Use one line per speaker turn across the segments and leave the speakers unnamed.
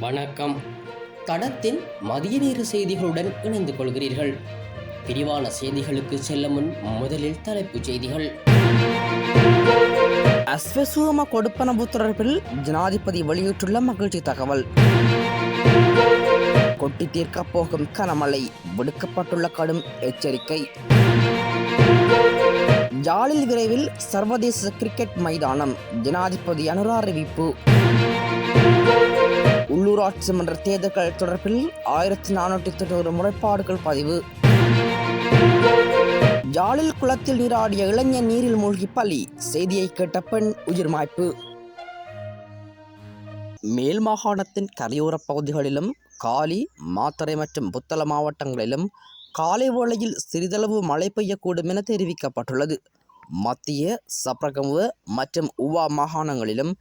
வணக்கம். தடத்தின் மதிய நேர செய்திகளுடன் இணைந்து கொள்கிறீர்கள். விரிவான செய்திகளுக்கு செல்ல முன் முதலில் தலைப்புச் செய்திகள்.
அஸ்வசூம கொடுப்பனவு தொடர்பில் ஜனாதிபதி வெளியிட்டுள்ள மகிழ்ச்சி தகவல். கொட்டி தீர்க்கப் போகும் கனமழை விடுக்கப்பட்டுள்ள கடும் எச்சரிக்கை. ஜாலில் விரைவில் சர்வதேச கிரிக்கெட் மைதானம் ஜனாதிபதி அனுரா அறிவிப்பு. உள்ளூராட்சி மன்ற தேர்தல்கள் தொடர்பில் ஆயிரத்தி நானூற்றி தொண்ணூறு முறைப்பாடுகள் பதிவு. ஜாலில் குளத்தில் நீராடிய இளைஞன் நீரில் மூழ்கி பலி செய்தியை கேட்ட பெண் உயிர் மாய்ப்பு. மேல் மாகாணத்தின் கரையோரப் பகுதிகளிலும் காலி மாத்தறை மற்றும் புத்தள மாவட்டங்களிலும் காலை வேளையில் சிறிதளவு மழை பெய்யக்கூடும் என தெரிவிக்கப்பட்டுள்ளது. மத்திய சப்ரகமுவ மற்றும் உவா மாகாணங்களிலும்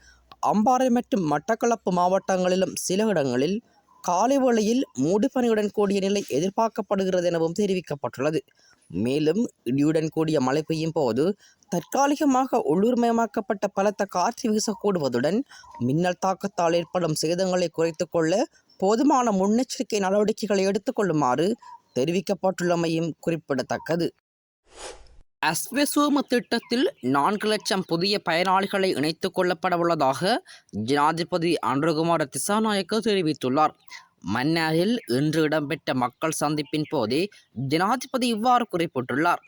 அம்பாறை மற்றும் மட்டக்களப்பு மாவட்டங்களிலும் சில இடங்களில் காலை வேளையில் மூடுபனியுடன் கூடிய நிலை எதிர்பார்க்கப்படுகிறது எனவும் தெரிவிக்கப்பட்டுள்ளது. மேலும் இடியுடன் கூடிய மழை பெய்யும் போது தற்காலிகமாக உள்ளூர்மயமாக்கப்பட்ட பலத்த காற்று வீசக்கூடுவதுடன் மின்னல் தாக்கத்தால் ஏற்படும் சேதங்களை குறைத்துக்கொள்ள போதுமான முன்னெச்சரிக்கை நடவடிக்கைகளை எடுத்துக்கொள்ளுமாறு தெரிவிக்கப்பட்டுள்ளமையும் குறிப்பிடத்தக்கது. அஸ்வசோம திட்டத்தில் நான்கு லட்சம் புதிய பயனாளிகளை இணைத்துக் கொள்ளப்பட உள்ளதாக ஜனாதிபதி அன்ருகுமார திசாநாயக்க தெரிவித்துள்ளார். மன்னாரில் இன்று இடம்பெற்ற மக்கள் சந்திப்பின் போதே ஜனாதிபதி இவ்வாறு குறிப்பிட்டுள்ளார்.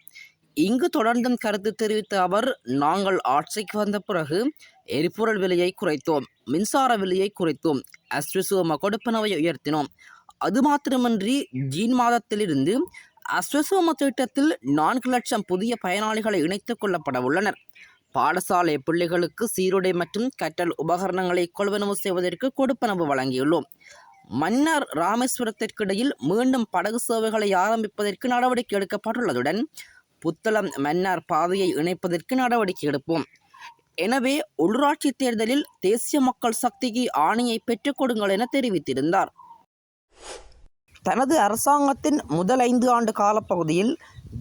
இங்கு தொடர்ந்தும் கருத்து தெரிவித்த அவர் நாங்கள் ஆட்சிக்கு வந்த பிறகு எரிபொருள் விலையை குறைத்தோம் மின்சார விலையை குறைத்தோம் அஸ்வசோம கொடுப்பனவை உயர்த்தினோம். அது மாத்திரமன்றி ஜீன் மாதத்திலிருந்து அஸ்வசோம திட்டத்தில் நான்கு லட்சம் புதிய பயனாளிகளை இணைத்துக் கொள்ளப்பட உள்ளனர். பாடசாலை பிள்ளைகளுக்கு சீருடை மற்றும் கற்றல் உபகரணங்களை கொள்வனவு செய்வதற்கு கொடுப்பனவு வழங்கியுள்ளோம். மன்னார் ராமேஸ்வரத்திற்கிடையில் மீண்டும் படகு சேவைகளை ஆரம்பிப்பதற்கு நடவடிக்கை எடுக்கப்பட்டுள்ளதுடன் புத்தளம் மன்னார் பாதையை இணைப்பதற்கு நடவடிக்கை எடுப்போம். எனவே உள்ளூராட்சி தேர்தலில் தேசிய மக்கள் சக்திக்கு ஆணையை பெற்றுக் கொடுங்கள் என தெரிவித்திருந்தார். தனது அரசாங்கத்தின் முதல் ஐந்து ஆண்டு காலப்பகுதியில்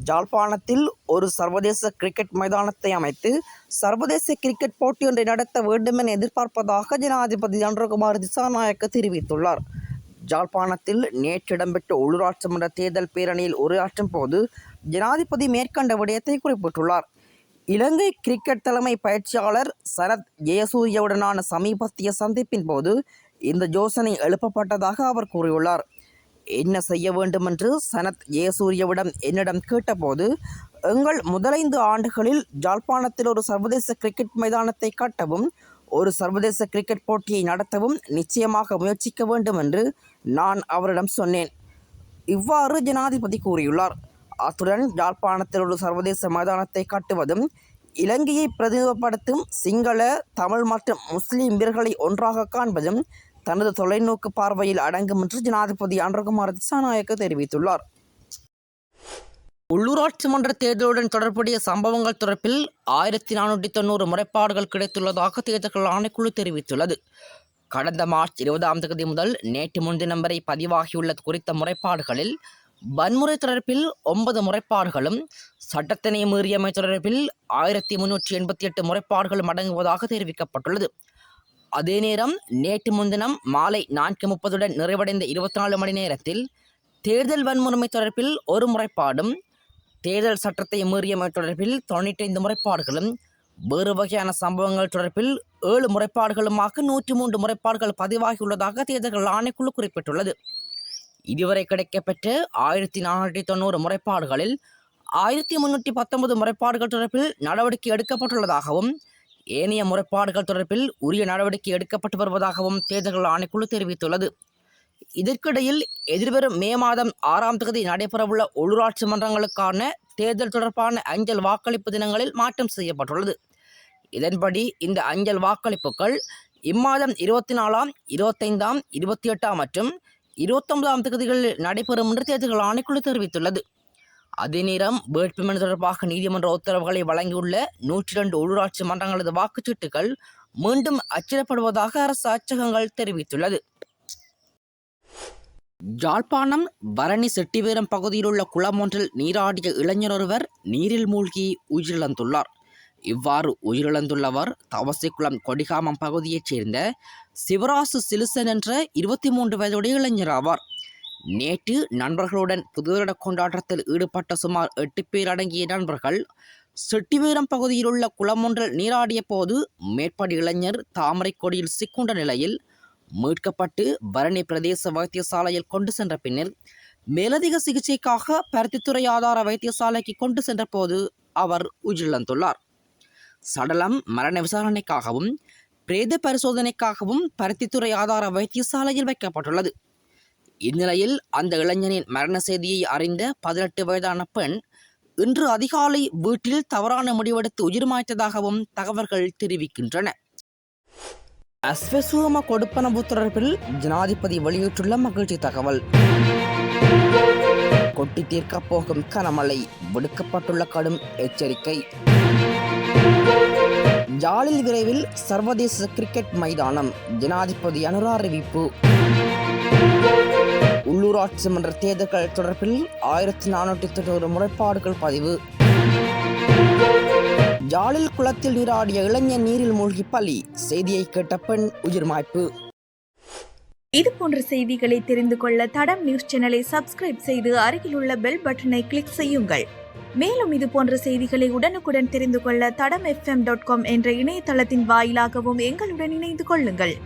ஜாழ்ப்பாணத்தில் ஒரு சர்வதேச கிரிக்கெட் மைதானத்தை அமைத்து சர்வதேச கிரிக்கெட் போட்டியொன்றை நடத்த வேண்டும் என எதிர்பார்ப்பதாக ஜனாதிபதி சந்திரகுமார் திசாநாயக்க தெரிவித்துள்ளார். ஜாழ்ப்பாணத்தில் நேற்று இடம்பெற்ற உள்ளூராட்சி மன்ற தேர்தல் பேரணியில் உரையாற்றும் போது ஜனாதிபதி மேற்கண்ட விடயத்தை குறிப்பிட்டுள்ளார். இலங்கை கிரிக்கெட் தலைமை பயிற்சியாளர் சரத் ஜெயசூரியவுடனான சமீபத்திய சந்திப்பின் போது இந்த யோசனை எழுப்பப்பட்டதாக அவர் கூறியுள்ளார். என்ன செய்ய வேண்டும் என்று சனத் ஜெயசூரியவிடம் என்னிடம் கேட்டபோது எங்கள் முதலைந்து ஆண்டுகளில் ஜாழ்ப்பாணத்தில் ஒரு சர்வதேச கிரிக்கெட் மைதானத்தை கட்டவும் ஒரு சர்வதேச கிரிக்கெட் போட்டியை நடத்தவும் நிச்சயமாக முயற்சிக்க வேண்டும் என்று நான் அவரிடம் சொன்னேன். இவ்வாறு ஜனாதிபதி கூறியுள்ளார். அத்துடன் யாழ்ப்பாணத்தில் ஒரு சர்வதேச மைதானத்தை கட்டுவதும் இலங்கையை பிரதிநிதிப்படுத்தும் சிங்கள தமிழ் மற்றும் முஸ்லீம் வீரர்களை ஒன்றாக காண்பதும் தனது தொலைநோக்கு பார்வையில் அடங்கும் என்று ஜனாதிபதி அன்றகுமார் திசாநாயக்க தெரிவித்துள்ளார். உள்ளூராட்சி மன்ற தேர்தலுடன் தொடர்புடைய சம்பவங்கள் தொடர்பில் ஆயிரத்தி நானூற்றி தொண்ணூறு முறைப்பாடுகள் கிடைத்துள்ளதாக தேர்தல்கள் ஆணைக்குழு தெரிவித்துள்ளது. கடந்த மார்ச் இருபதாம் தேதி முதல் நேற்று முன்தினம் வரை பதிவாகியுள்ள குறித்த முறைப்பாடுகளில் வன்முறை தொடர்பில் ஒன்பது முறைப்பாடுகளும் சட்டத்தினை மீறியமை தொடர்பில் ஆயிரத்தி முன்னூற்றி எண்பத்தி எட்டு முறைப்பாடுகளும் அடங்குவதாக தெரிவிக்கப்பட்டுள்ளது. அதே நேரம் நேற்று முன்தினம் மாலை நான்கு முப்பதுடன் நிறைவடைந்த இருபத்தி நாலு மணி நேரத்தில் தேர்தல் வன்முறைமை தொடர்பில் ஒரு முறைப்பாடும் தேர்தல் சட்டத்தை மீறியமை தொடர்பில் தொண்ணூற்றைந்து முறைப்பாடுகளும் வேறு வகையான சம்பவங்கள் தொடர்பில் ஏழு முறைப்பாடுகளுமாக நூற்றி மூன்று முறைப்பாடுகள் பதிவாகியுள்ளதாக தேர்தல்கள் ஆணைக்குழு குறிப்பிட்டுள்ளது. இதுவரை கிடைக்கப்பெற்ற ஆயிரத்தி நானூற்றி தொண்ணூறு முறைப்பாடுகளில் ஆயிரத்தி முன்னூற்றி பத்தொன்பது முறைப்பாடுகள் தொடர்பில் நடவடிக்கை எடுக்கப்பட்டுள்ளதாகவும் ஏனைய முறைப்பாடுகள் தொடர்பில் உரிய நடவடிக்கை எடுக்கப்பட்டு வருவதாகவும் தேர்தல்கள் ஆணைக்குழு தெரிவித்துள்ளது. இதற்கிடையில் எதிர்வரும் மே மாதம் ஆறாம் தேதி நடைபெறவுள்ள உள்ளூராட்சி மன்றங்களுக்கான தேர்தல் தொடர்பான அஞ்சல் வாக்களிப்பு தினங்களில் மாற்றம் செய்யப்பட்டுள்ளது. இதன்படி இந்த அஞ்சல் வாக்களிப்புகள் இம்மாதம் இருபத்தி நாலாம் இருபத்தைந்தாம் இருபத்தி எட்டாம் மற்றும் இருபத்தொன்பதாம் தேதிகளில் நடைபெறும் என்று தேர்தல்கள் ஆணைக்குழு தெரிவித்துள்ளது. அதே நேரம் வேட்புமனு தொடர்பாக நீதிமன்ற உத்தரவுகளை வழங்கியுள்ள நூற்றி இரண்டு உள்ளூராட்சி மன்றங்களது வாக்குச்சீட்டுகள் மீண்டும் அச்சிடப்படுவதாக அரசு அச்சகங்கள் தெரிவித்துள்ளது. யாழ்ப்பாணம் பரணி செட்டிவேரம் பகுதியில் உள்ள குளம் ஒன்றில் நீராடிய இளைஞர் ஒருவர் நீரில் மூழ்கி உயிரிழந்துள்ளார். இவ்வாறு உயிரிழந்துள்ளவர் தவசிக்குளம் கொடிகாமம் பகுதியைச் சேர்ந்த சிவராசு சிலுசன் என்ற இருபத்தி மூன்று வயதுடைய இளைஞர் ஆவார். நேற்று நண்பர்களுடன் புதுவருட கொண்டாட்டத்தில் ஈடுபட்ட சுமார் எட்டு பேர் அடங்கிய நண்பர்கள் செட்டிவீரம் பகுதியில் உள்ள குளமொன்றில் நீராடிய போது மேற்படி இளைஞர் தாமரை கொடியில் சிக்குண்ட நிலையில் மீட்கப்பட்டு பரணி பிரதேச வைத்தியசாலையில் கொண்டு சென்ற பின்னர் மேலதிக சிகிச்சைக்காக பருத்தித்துறை ஆதார வைத்தியசாலைக்கு கொண்டு சென்ற போது அவர் உயிரிழந்துள்ளார். சடலம் மரண விசாரணைக்காகவும் பிரேத பரிசோதனைக்காகவும் பருத்தித்துறை ஆதார வைத்தியசாலையில் வைக்கப்பட்டுள்ளது. இந்நிலையில் அந்த இளைஞனின் மரண செய்தியை அறிந்த பதினெட்டு வயதான பெண் இன்று அதிகாலை வீட்டில் தவறான முடிவெடுத்து உயிர் மாய்த்ததாகவும் தகவல்கள் தெரிவிக்கின்றன. அஸ்வசூம கொடுப்பனவு தொடர்பில் ஜனாதிபதி வெளியிட்டுள்ள மகிழ்ச்சி தகவல். கொட்டி தீர்க்கப் போகும் கனமழை விடுக்கப்பட்டுள்ள கடும் எச்சரிக்கை. ஜாலில் விரைவில் சர்வதேச கிரிக்கெட் மைதானம் ஜனாதிபதி அனுரா அறிவிப்பு உள்ளூராட்சி மன்ற தேர்தல்கள் தொடர்பில் ஆயிரத்தி நானூற்றி தொண்ணூறு முறைப்பாடுகள் பதிவு. ஜாலில் குளத்தில் நீராடிய இளைஞன் நீரில் மூழ்கி பலி செய்தியை கேட்ட பெண் உயிர் மாய்ப்பு.
இது போன்ற செய்திகளை தெரிந்து கொள்ள தடம் நியூஸ் சேனலை சப்ஸ்கிரைப் செய்து அருகிலுள்ள பெல் பட்டனை கிளிக் செய்யுங்கள். மேலும் இது போன்ற செய்திகளை உடனுக்குடன் தெரிந்து கொள்ள தடம் எஃப்எம் டாட் காம் என்ற இணையதளத்தின் வாயிலாகவும் எங்களுடன் இணைந்து கொள்ளுங்கள்.